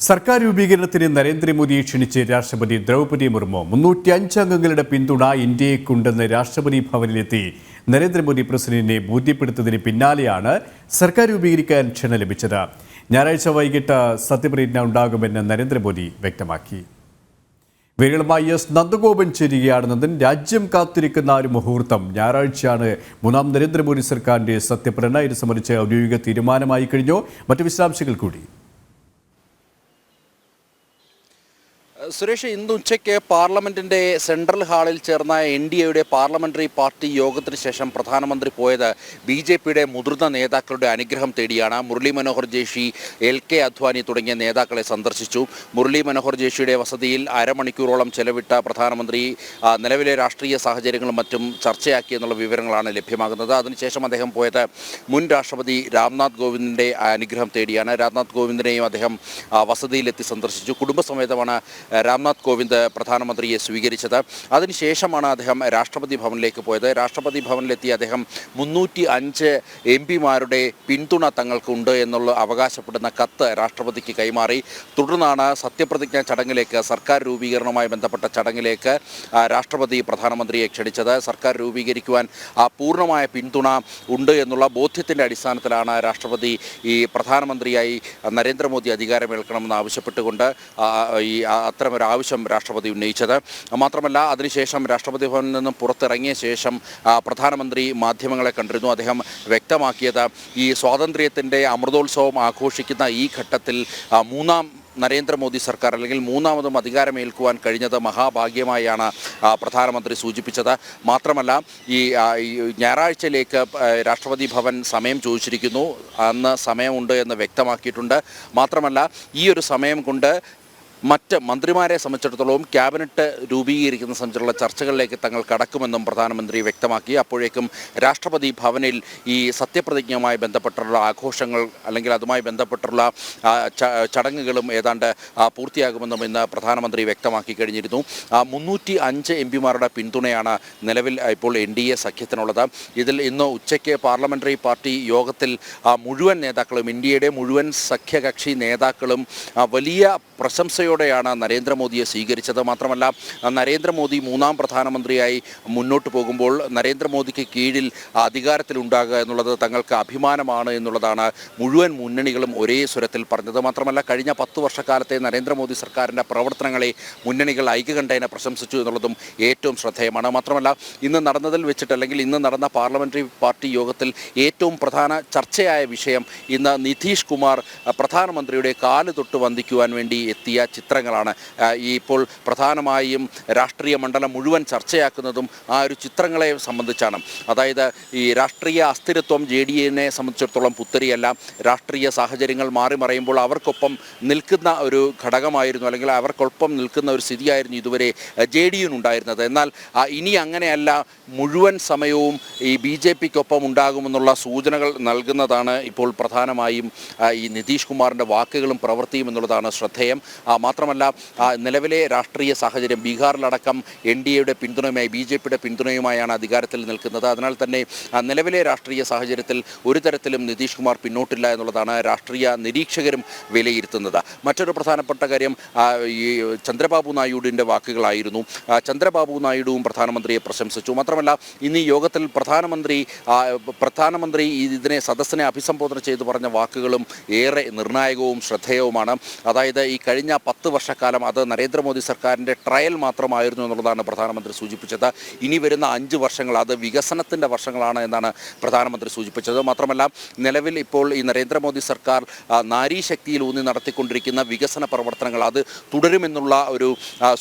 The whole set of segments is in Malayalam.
സർക്കാർ രൂപീകരണത്തിന് നരേന്ദ്രമോദിയെ ക്ഷണിച്ച് രാഷ്ട്രപതി ദ്രൗപതി മുർമു മുന്നൂറ്റി അഞ്ച് അംഗങ്ങളുടെ പിന്തുണ ഇന്ത്യയ്ക്കുണ്ടെന്ന് രാഷ്ട്രപതി ഭവനിലെത്തി. നരേന്ദ്രമോദി പ്രസിഡന്റിനെ ബോധ്യപ്പെടുത്തതിന് പിന്നാലെയാണ് സർക്കാർ രൂപീകരിക്കാൻ ക്ഷണ ലഭിച്ചത്. ഞായറാഴ്ച വൈകിട്ട് സത്യപ്രതിജ്ഞ ഉണ്ടാകുമെന്ന് നരേന്ദ്രമോദി വ്യക്തമാക്കി. വിരളമായി എസ് നന്ദഗോപൻ ചേരുകയാണ് നന്ദൻ. രാജ്യം കാത്തിരിക്കുന്ന ഒരു മുഹൂർത്തം. ഞായറാഴ്ചയാണ് മൂന്നാം നരേന്ദ്രമോദി സർക്കാരിന്റെ സത്യപ്രതിജ്ഞ. ഇത് സംബന്ധിച്ച് ഔദ്യോഗിക തീരുമാനമായി കഴിഞ്ഞു. മറ്റു വിശദാംശങ്ങൾ കൂടി. സുരേഷ് ഇന്ന് ഉച്ചയ്ക്ക് പാർലമെന്റിന്റെ സെൻട്രൽ ഹാളിൽ ചേർന്ന എൻ ഡി എയുടെ പാർലമെന്ററി പാർട്ടി യോഗത്തിന് ശേഷം പ്രധാനമന്ത്രി പോയത് ബി ജെ പിയുടെ മുതിർന്ന നേതാക്കളുടെ അനുഗ്രഹം തേടിയാണ്. മുരളി മനോഹർ ജേഷി എൽ കെ അദ്വാനി തുടങ്ങിയ നേതാക്കളെ സന്ദർശിച്ചു. മുരളി മനോഹർ ജേഷിയുടെ വസതിയിൽ അരമണിക്കൂറോളം ചെലവിട്ട പ്രധാനമന്ത്രി നിലവിലെ രാഷ്ട്രീയ സാഹചര്യങ്ങളും മറ്റും ചർച്ചയാക്കിയെന്നുള്ള വിവരങ്ങളാണ് ലഭ്യമാകുന്നത്. അതിനുശേഷം അദ്ദേഹം പോയത് മുൻ രാഷ്ട്രപതി രാംനാഥ് കോവിന്ദിന്റെ അനുഗ്രഹം തേടിയാണ്. രാംനാഥ് കോവിന്ദിനെയും അദ്ദേഹം വസതിയിലെത്തി സന്ദർശിച്ചു. കുടുംബസമേതമാണ് രാംനാഥ് കോവിന്ദ് പ്രധാനമന്ത്രിയെ സ്വീകരിച്ചത്. അതിനുശേഷമാണ് അദ്ദേഹം രാഷ്ട്രപതി ഭവനിലേക്ക് പോയത്. രാഷ്ട്രപതി ഭവനിലെത്തിയ അദ്ദേഹം മുന്നൂറ്റി അഞ്ച് എം പിമാരുടെ പിന്തുണ തങ്ങൾക്കുണ്ട് എന്നുള്ള അവകാശപ്പെടുന്ന കത്ത് രാഷ്ട്രപതിക്ക് കൈമാറി. തുടർന്നാണ് സത്യപ്രതിജ്ഞാ ചടങ്ങിലേക്ക് സർക്കാർ രൂപീകരണവുമായി ബന്ധപ്പെട്ട ചടങ്ങിലേക്ക് രാഷ്ട്രപതി പ്രധാനമന്ത്രിയെ ക്ഷണിച്ചത്. സർക്കാർ രൂപീകരിക്കുവാൻ പൂർണമായ പിന്തുണ ഉണ്ട് എന്നുള്ള ബോധ്യത്തിന്റെ അടിസ്ഥാനത്തിലാണ് രാഷ്ട്രപതി ഈ പ്രധാനമന്ത്രിയായി നരേന്ദ്രമോദി അധികാരമേൽക്കണമെന്ന് ആവശ്യപ്പെട്ടുകൊണ്ട് ഈ ആ, അത്തരമൊരു ആവശ്യം രാഷ്ട്രപതി ഉന്നയിച്ചത്. മാത്രമല്ല അതിനുശേഷം രാഷ്ട്രപതി ഭവനിൽ നിന്നും പുറത്തിറങ്ങിയ ശേഷം പ്രധാനമന്ത്രി മാധ്യമങ്ങളെ കണ്ടിരുന്നു. അദ്ദേഹം വ്യക്തമാക്കിയത് ഈ സ്വാതന്ത്ര്യത്തിന്റെ അമൃതോത്സവം ആഘോഷിക്കുന്ന ഈ ഘട്ടത്തിൽ മൂന്നാം നരേന്ദ്രമോദി സർക്കാർ അല്ലെങ്കിൽ മൂന്നാമതും അധികാരമേൽക്കുവാൻ കഴിഞ്ഞത് മഹാഭാഗ്യമായാണ് പ്രധാനമന്ത്രി സൂചിപ്പിച്ചത്. മാത്രമല്ല ഈ ഞായറാഴ്ചയിലേക്ക് രാഷ്ട്രപതി ഭവൻ സമയം ചോദിച്ചിരിക്കുന്നു. അന്ന് സമയമുണ്ട് എന്ന് വ്യക്തമാക്കിയിട്ടുണ്ട്. മാത്രമല്ല ഈ ഒരു സമയം കൊണ്ട് മറ്റ് മന്ത്രിമാരെ സംബന്ധിച്ചിടത്തോളം ക്യാബിനറ്റ് രൂപീകരിക്കുന്ന സംബന്ധിച്ചുള്ള ചർച്ചകളിലേക്ക് തങ്ങൾ കടക്കുമെന്നും പ്രധാനമന്ത്രി വ്യക്തമാക്കി. അപ്പോഴേക്കും രാഷ്ട്രപതി ഭവനിൽ ഈ സത്യപ്രതിജ്ഞയുമായി ബന്ധപ്പെട്ടുള്ള ആഘോഷങ്ങൾ അല്ലെങ്കിൽ അതുമായി ബന്ധപ്പെട്ടുള്ള ചടങ്ങുകളും ഏതാണ്ട് പൂർത്തിയാകുമെന്നും ഇന്ന് പ്രധാനമന്ത്രി വ്യക്തമാക്കി കഴിഞ്ഞിരുന്നു. മുന്നൂറ്റി അഞ്ച് എം പിമാരുടെ പിന്തുണയാണ് നിലവിൽ ഇപ്പോൾ എൻ ഡി എ സഖ്യത്തിനുള്ളത്. ഇതിൽ ഇന്ന് ഉച്ചയ്ക്ക് പാർലമെന്ററി പാർട്ടി യോഗത്തിൽ മുഴുവൻ നേതാക്കളും ഇന്ത്യയുടെ മുഴുവൻ സഖ്യകക്ഷി നേതാക്കളും വലിയ വലിയ പ്രശംസയോടെയാണ് നരേന്ദ്രമോദിയെ സ്വീകരിച്ചത്. മാത്രമല്ല നരേന്ദ്രമോദി മൂന്നാം പ്രധാനമന്ത്രിയായി മുന്നോട്ട് പോകുമ്പോൾ നരേന്ദ്രമോദിക്ക് കീഴിൽ അധികാരത്തിലുണ്ടാകുക എന്നുള്ളത് തങ്ങൾക്ക് അഭിമാനമാണ് എന്നുള്ളതാണ് മുഴുവൻ മുന്നണികളും ഒരേ സ്വരത്തിൽ പറഞ്ഞത്. മാത്രമല്ല കഴിഞ്ഞ പത്ത് വർഷക്കാലത്തെ നരേന്ദ്രമോദി സർക്കാരിന്റെ പ്രവർത്തനങ്ങളെ മുന്നണികൾ ഐക്യകണ്ഠേന പ്രശംസിച്ചു എന്നുള്ളതും ഏറ്റവും ശ്രദ്ധേയമാണ്. മാത്രമല്ല ഇന്ന് നടന്നതിൽ വെച്ചിട്ട് അല്ലെങ്കിൽ ഇന്ന് നടന്ന പാർലമെന്ററി പാർട്ടി യോഗത്തിൽ ഏറ്റവും പ്രധാന ചർച്ചയായ വിഷയം ഇന്ന് നിതീഷ് കുമാർ പ്രധാനമന്ത്രിയുടെ കാൽ തൊട്ട് വന്ദിക്കുവാൻ വേണ്ടി എത്തിയ ചിത്രങ്ങളാണ്. ഈ ഇപ്പോൾ പ്രധാനമായും രാഷ്ട്രീയ മണ്ഡലം മുഴുവൻ ചർച്ചയാക്കുന്നതും ആ ഒരു ചിത്രങ്ങളെ സംബന്ധിച്ചാണ്. അതായത് ഈ രാഷ്ട്രീയ അസ്ഥിരത്വം ജെ ഡി എനെ സംബന്ധിച്ചിടത്തോളം പുത്തരിയല്ല. രാഷ്ട്രീയ സാഹചര്യങ്ങൾ മാറി മറയുമ്പോൾ അവർക്കൊപ്പം നിൽക്കുന്ന ഒരു ഘടകമായിരുന്നു അല്ലെങ്കിൽ അവർക്കൊപ്പം നിൽക്കുന്ന ഒരു സ്ഥിതിയായിരുന്നു ഇതുവരെ ജെ ഡി ഉണ്ടായിരുന്നത്. എന്നാൽ ഇനി അങ്ങനെയല്ല. മുഴുവൻ സമയവും ഈ ബി ജെ പിക്കൊപ്പം ഉണ്ടാകുമെന്നുള്ള സൂചനകൾ നൽകുന്നതാണ് ഇപ്പോൾ പ്രധാനമായും ഈ നിതീഷ് കുമാറിന്റെ വാക്കുകളും പ്രവൃത്തിയും എന്നുള്ളതാണ് ശ്രദ്ധേയം. മാത്രമല്ല നിലവിലെ രാഷ്ട്രീയ സാഹചര്യം ബീഹാറിലടക്കം എൻ ഡി എയുടെ പിന്തുണയുമായി ബി ജെ പിയുടെ പിന്തുണയുമായാണ് അധികാരത്തിൽ നിൽക്കുന്നത്. അതിനാൽ തന്നെ നിലവിലെ രാഷ്ട്രീയ സാഹചര്യത്തിൽ ഒരു തരത്തിലും നിതീഷ് കുമാർ പിന്നോട്ടില്ല എന്നുള്ളതാണ് രാഷ്ട്രീയ നിരീക്ഷകരും വിലയിരുത്തുന്നത്. മറ്റൊരു പ്രധാനപ്പെട്ട കാര്യം ഈ ചന്ദ്രബാബു നായിഡുവിന്റെ വാക്കുകളായിരുന്നു. ചന്ദ്രബാബു നായിഡുവും പ്രധാനമന്ത്രിയെ പ്രശംസിച്ചു. മാത്രമല്ല ഇന്ന് യോഗത്തിൽ പ്രധാനമന്ത്രി പ്രധാനമന്ത്രി ഇതിനെ സദസ്സിനെ അഭിസംബോധന ചെയ്തു പറഞ്ഞ വാക്കുകളും ഏറെ നിർണായകവും ശ്രദ്ധേയവുമാണ്. അതായത് ഈ കഴിഞ്ഞ പത്ത് വർഷക്കാലം അത് നരേന്ദ്രമോദി സർക്കാരിന്റെ ട്രയൽ മാത്രമായിരുന്നു എന്നുള്ളതാണ് പ്രധാനമന്ത്രി സൂചിപ്പിച്ചത്. ഇനി വരുന്ന അഞ്ച് വർഷങ്ങൾ അത് വികസനത്തിന്റെ വർഷങ്ങളാണ് എന്നാണ് പ്രധാനമന്ത്രി സൂചിപ്പിച്ചത്. മാത്രമല്ല നിലവിൽ ഇപ്പോൾ ഈ നരേന്ദ്രമോദി സർക്കാർ നാരീശക്തിയിൽ ഊന്നി നടത്തിക്കൊണ്ടിരിക്കുന്ന വികസന പ്രവർത്തനങ്ങൾ അത് തുടരുമെന്നുള്ള ഒരു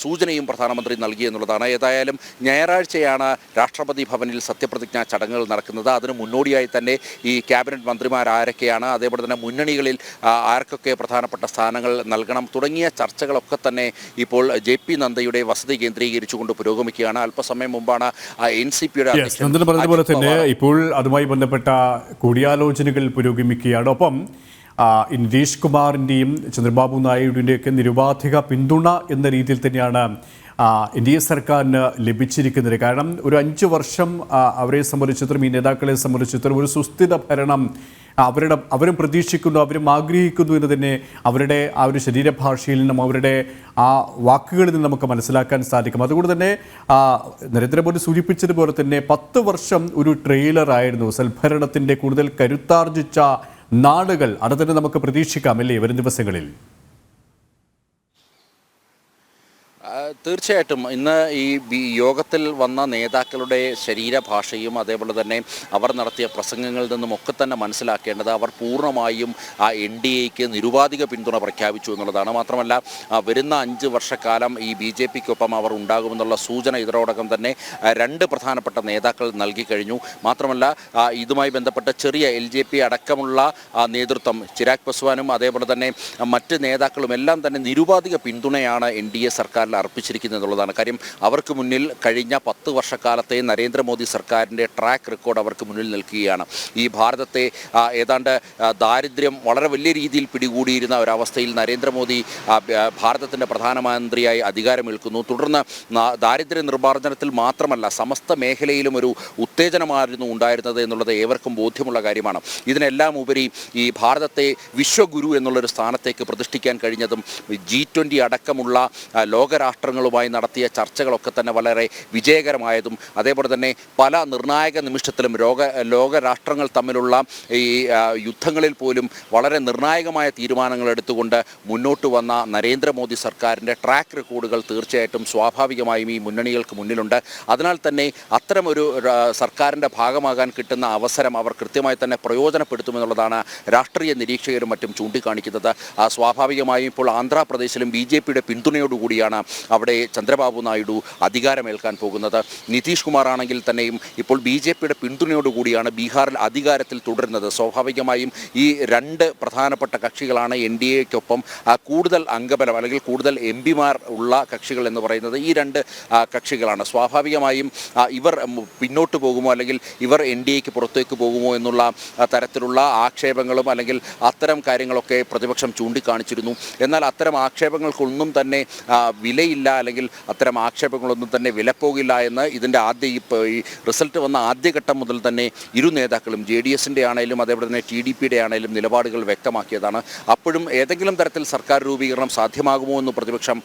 സൂചനയും പ്രധാനമന്ത്രി നൽകി എന്നുള്ളതാണ്. ഏതായാലും ഞായറാഴ്ചയാണ് രാഷ്ട്രപതി ഭവനിൽ സത്യപ്രതിജ്ഞാ ചടങ്ങുകൾ നടക്കുന്നത്. അതിന് മുന്നോടിയായി തന്നെ ഈ ക്യാബിനറ്റ് മന്ത്രിമാർ ആരൊക്കെയാണ് അതേപോലെ തന്നെ മുന്നണികളിൽ ആർക്കൊക്കെ പ്രധാനപ്പെട്ട സ്ഥാനങ്ങൾ നൽകണം തുടങ്ങിയ ചർച്ചകളൊക്കെ തന്നെ ഇപ്പോൾ ജെ പി നന്ദയുടെ വസതി കേന്ദ്രീകരിച്ചുകൊണ്ട് പുരോഗമിക്കുകയാണ്. അല്പസമയം മുമ്പാണ് എൻ സി പിയുടെ നന്ദൻ പറഞ്ഞതുപോലെ തന്നെ ഇപ്പോൾ അതുമായി ബന്ധപ്പെട്ട കൂടിയാലോചനകൾ പുരോഗമിക്കുകയാണ്. ഒപ്പം നിതീഷ് കുമാറിന്റെയും ചന്ദ്രബാബു നായിഡുവിന്റെയൊക്കെ നിരുപാധിക പിന്തുണ എന്ന രീതിയിൽ തന്നെയാണ് എൻ ഡി എ സർക്കാരിന് ലഭിച്ചിരിക്കുന്നത് കാരണം ഒരു അഞ്ച് വർഷം അവരെ സംബന്ധിച്ചിടത്തോളം ഈ നേതാക്കളെ സംബന്ധിച്ചിടത്തോളം ഒരു സുസ്ഥിര ഭരണം അവരുടെ അവരും പ്രതീക്ഷിക്കുന്നു അവരും ആഗ്രഹിക്കുന്നു എന്ന് തന്നെ അവരുടെ ആ ഒരു ശരീരഭാഷയിൽ നിന്നും അവരുടെ ആ വാക്കുകളിൽ നിന്ന് നമുക്ക് മനസ്സിലാക്കാൻ സാധിക്കും. അതുകൊണ്ട് തന്നെ നരേന്ദ്രമോദി സൂചിപ്പിച്ചതുപോലെ തന്നെ പത്ത് വർഷം ഒരു ട്രെയിലറായിരുന്നു സൽഭരണത്തിന്റെ കൂടുതൽ കരുത്താർജിച്ച നാടുകൾ അത് തന്നെ നമുക്ക് പ്രതീക്ഷിക്കാം അല്ലേ വരും ദിവസങ്ങളിൽ ആ, തീർച്ചയായിട്ടും ഇന്ന് ഈ യോഗത്തിൽ വന്ന നേതാക്കളുടെ ശരീരഭാഷയും അതേപോലെ തന്നെ അവർ നടത്തിയ പ്രസംഗങ്ങളിൽ നിന്നും ഒക്കെ തന്നെ മനസ്സിലാക്കേണ്ടത് അവർ പൂർണമായും ആ എൻ ഡി എക്ക് നിരുപാധിക പിന്തുണ പ്രഖ്യാപിച്ചു എന്നുള്ളതാണ്. മാത്രമല്ല വരുന്ന അഞ്ച് വർഷക്കാലം ഈ ബി ജെ പിക്കൊപ്പം അവർ ഉണ്ടാകുമെന്നുള്ള സൂചന ഇതിനോടകം തന്നെ രണ്ട് പ്രധാനപ്പെട്ട നേതാക്കൾ നൽകിക്കഴിഞ്ഞു മാത്രമല്ല ഇതുമായി ബന്ധപ്പെട്ട ചെറിയ എൽ ജെ പി അടക്കമുള്ള നേതൃത്വം ചിരാഗ് പസ്വാനും അതേപോലെ തന്നെ മറ്റ് നേതാക്കളും എല്ലാം തന്നെ നിരുപാധിക പിന്തുണയാണ് എൻ ഡി എ സർക്കാരിൽ അർപ്പിച്ചിരിക്കുന്നത് എന്നുള്ളതാണ് കാര്യം. അവർക്ക് മുന്നിൽ കഴിഞ്ഞ പത്ത് വർഷക്കാലത്തെ നരേന്ദ്രമോദി സർക്കാരിന്റെ ട്രാക്ക് റെക്കോർഡ് അവർക്ക് മുന്നിൽ നിൽക്കുകയാണ്. ഈ ഭാരതത്തെ ഏതാണ്ട് ദാരിദ്ര്യം വളരെ വലിയ രീതിയിൽ പിടികൂടിയിരുന്ന ഒരവസ്ഥയിൽ നരേന്ദ്രമോദി ഭാരതത്തിന്റെ പ്രധാനമന്ത്രിയായി അധികാരമേൽക്കുന്നു. തുടർന്ന് ദാരിദ്ര്യ നിർമ്മാർജനത്തിൽ മാത്രമല്ല സമസ്ത മേഖലയിലും ഒരു ഉത്തേജനമായിരുന്നു ഉണ്ടായിരുന്നത് എന്നുള്ളത് ഏവർക്കും ബോധ്യമുള്ള കാര്യമാണ്. ഇതിനെല്ലാം ഉപരി ഈ ഭാരതത്തെ വിശ്വഗുരു എന്നുള്ളൊരു സ്ഥാനത്തേക്ക് പ്രതിഷ്ഠിക്കാൻ കഴിഞ്ഞതും ജി ട്വന്റി അടക്കമുള്ള ആ, ലോകരാഷ്ട്രങ്ങളുമായി നടത്തിയ ചർച്ചകളൊക്കെ തന്നെ വളരെ വിജയകരമായതും അതേപോലെ തന്നെ പല നിർണായക നിമിഷത്തിലും ലോക ലോകരാഷ്ട്രങ്ങൾ തമ്മിലുള്ള ഈ യുദ്ധങ്ങളിൽ പോലും വളരെ നിർണായകമായ തീരുമാനങ്ങൾ എടുത്തുകൊണ്ട് മുന്നോട്ട് വന്ന നരേന്ദ്രമോദി സർക്കാരിന്റെ ട്രാക്ക് റെക്കോർഡുകൾ തീർച്ചയായിട്ടും സ്വാഭാവികമായും ഈ മുന്നണികൾക്ക് മുന്നിലുണ്ട്. അതിനാൽ തന്നെ അത്തരമൊരു സർക്കാരിന്റെ ഭാഗമാകാൻ കിട്ടുന്ന അവസരം അവർ കൃത്യമായി തന്നെ പ്രയോജനപ്പെടുത്തുമെന്നുള്ളതാണ് രാഷ്ട്രീയ നിരീക്ഷകരും മറ്റും ചൂണ്ടിക്കാണിക്കുന്നത്. സ്വാഭാവികമായും ഇപ്പോൾ ആന്ധ്രാപ്രദേശിലും ബി ജെ പിയുടെ പിന്തുണയോടുകൂടിയാണ് അവിടെ ചന്ദ്രബാബു നായിഡു അധികാരമേൽക്കാൻ പോകുന്നത്. നിതീഷ് കുമാർ ആണെങ്കിൽ തന്നെയും ഇപ്പോൾ ബി ജെ പിയുടെ പിന്തുണയോടുകൂടിയാണ് ബീഹാറിൽ അധികാരത്തിൽ തുടരുന്നത്. സ്വാഭാവികമായും ഈ രണ്ട് പ്രധാനപ്പെട്ട കക്ഷികളാണ് എൻ ഡി എക്കൊപ്പം കൂടുതൽ അംഗബലം അല്ലെങ്കിൽ കൂടുതൽ എം പിമാർ ഉള്ള കക്ഷികൾ എന്ന് പറയുന്നത് ഈ രണ്ട് കക്ഷികളാണ്. സ്വാഭാവികമായും ഇവർ പിന്നോട്ട് പോകുമോ അല്ലെങ്കിൽ ഇവർ എൻ ഡി എക്ക് പുറത്തേക്ക് പോകുമോ എന്നുള്ള തരത്തിലുള്ള ആക്ഷേപങ്ങളും അല്ലെങ്കിൽ അത്തരം കാര്യങ്ങളൊക്കെ പ്രതിപക്ഷം ചൂണ്ടിക്കാണിച്ചിരുന്നു. എന്നാൽ അത്തരം ആക്ഷേപങ്ങൾക്കൊന്നും തന്നെ ആ, വിലയില്ല അല്ലെങ്കിൽ അത്തരം ആക്ഷേപങ്ങളൊന്നും തന്നെ വിലപ്പോകില്ല എന്ന് ഇതിന്റെ ആദ്യ ഈ റിസൾട്ട് വന്ന ആദ്യഘട്ടം മുതൽ തന്നെ ഇരു നേതാക്കളും ജെ ഡി എസിന്റെ ആണെങ്കിലും അതേപോലെ തന്നെ ടി ഡി പിയുടെ ആണെങ്കിലും നിലപാടുകൾ വ്യക്തമാക്കിയതാണ്. അപ്പോഴും ഏതെങ്കിലും തരത്തിൽ സർക്കാർ രൂപീകരണം സാധ്യമാകുമോ എന്ന് പ്രതിപക്ഷം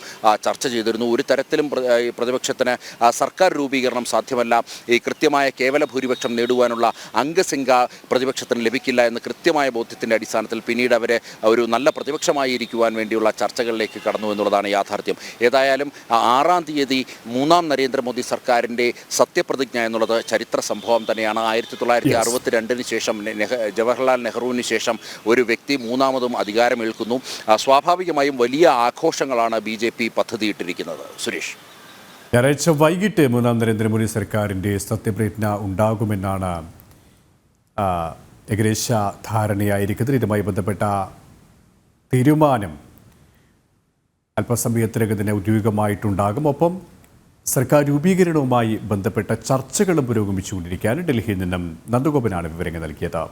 ചർച്ച ചെയ്തിരുന്നു. ഒരു തരത്തിലും പ്ര- പ്രതിപക്ഷത്തിന് സർക്കാർ രൂപീകരണം സാധ്യമല്ല. ഈ കൃത്യമായ കേവല ഭൂരിപക്ഷം നേടുവാനുള്ള അംഗസംഖ്യ പ്രതിപക്ഷത്തിന് ലഭിക്കില്ല എന്ന് കൃത്യമായ ബോധ്യത്തിന്റെ അടിസ്ഥാനത്തിൽ പിന്നീട് അവരെ ഒരു നല്ല പ്രതിപക്ഷമായി ഇരിക്കുവാൻ വേണ്ടിയുള്ള ചർച്ചകളിലേക്ക് കടന്നു എന്നുള്ളതാണ് യാഥാർത്ഥ്യം. ഏതായാലും ആ, ആറാം തീയതി മൂന്നാം നരേന്ദ്രമോദി സർക്കാരിന്റെ സത്യപ്രതിജ്ഞ എന്നുള്ളത് ചരിത്ര സംഭവം തന്നെയാണ്. ആയിരത്തി തൊള്ളായിരത്തി അറുപത്തി രണ്ടിന് ശേഷം ജവഹർലാൽ നെഹ്റുവിന് ശേഷം ഒരു വ്യക്തി മൂന്നാമതും അധികാരമേൽക്കുന്നു. സ്വാഭാവികമായും വലിയ ആഘോഷങ്ങളാണ് ബി ജെ പി പദ്ധതിയിട്ടിരിക്കുന്നത്. സുരേഷ്. ഞായറാഴ്ച വൈകിട്ട് മൂന്നാം നരേന്ദ്രമോദി സർക്കാരിന്റെ സത്യപ്രതിജ്ഞ ഉണ്ടാകുമെന്നാണ് ഏകദേശ ധാരണയായിരിക്കുന്നത്. ഇതുമായി ബന്ധപ്പെട്ട തീരുമാനം അല്പസമയത്തിനകം തന്നെ ഔദ്യോഗികമായിട്ടുണ്ടാകും. ഒപ്പം സർക്കാർ രൂപീകരണവുമായി ബന്ധപ്പെട്ട ചർച്ചകളും പുരോഗമിച്ചുകൊണ്ടിരിക്കുകയാണ്. ഡൽഹിയിൽ നിന്നും നന്ദഗോപനാണ് വിവരങ്ങൾ നൽകിയത്.